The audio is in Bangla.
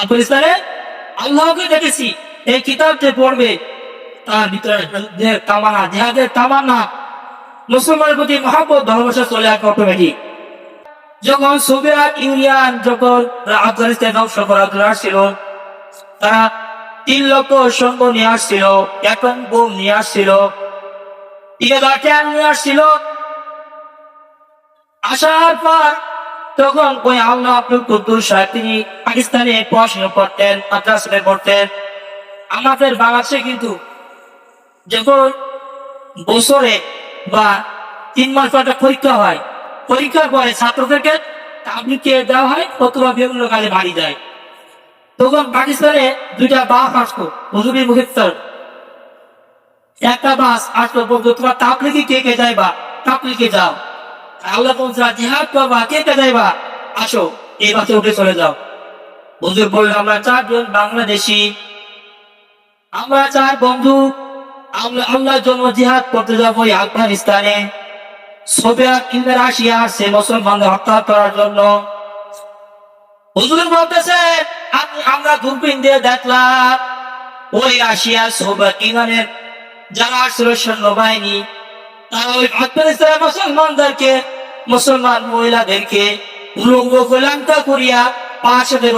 আফগানিস্তানে আল্লাহকে দেখেছি। এই কিতাবটি পড়বে, তার ভিতরে তামানা, জেহাদের তামান্না মুসলমানের প্রতি মহাব্বত, ভালোবাসা চলে আসে অটোমেটিক যখন সোভিয়েত ইউনিয়ন, যখন আফগানিস্তান ধ্বংস জন্য আসছিল, তারা তিন লক্ষ সৈন্য নিয়ে আসছিল এখন বোম নিয়ে আসছিল টিকাদার ট্যাং নিয়ে আসছিল। আসার পর তখন ওই আল্লাহ আব্দুল কুদ্দুস সাহেব, তিনি পাকিস্তানে পড়াশোনা করতেন, মাদ্রাসায় পড়তেন। আমাদের বাংলাদেশে কিন্তু যখন বছরে বা তিন মাস পর পরীক্ষা হয়, পরীক্ষার পরে ছাত্রদেরকে তাবলিকে দেওয়া হয়, অথবা বিভিন্ন কাজে বাড়ি দেয়। তখন পাকিস্তানে দুইটা বাস আসতো, হুজুরি মুহিত্তর একটা বাস আসতো বলতো, তোমার তাবলিকে কে কে যাইবা? তাবলিকে যাও। আল্লাহ জিহাদ কে যাইবা? আসো, এই উঠে চলে যাও। হুজুর বলল, আমরা চারজন বাংলাদেশি। আমরা চার বন্ধু। আমরা আল্লাহর জন্য জিহাদ করতে যাব আফগানিস্তানে। সোভিয়েত রাশিয়া আসছে মুসলমানদের হত্যা করার জন্য। হুজুর বলতেছে আমরা দূরবীন দিয়ে দেখলাম, ওই রাশিয়া, সোভিয়েত ইউনিয়নের যারা আসছিল সৈন্যবাহিনী মুসলমানদেরকে মুসলমান মহিলাদেরকে গোলান্ত করিয়া পাঁচ বসে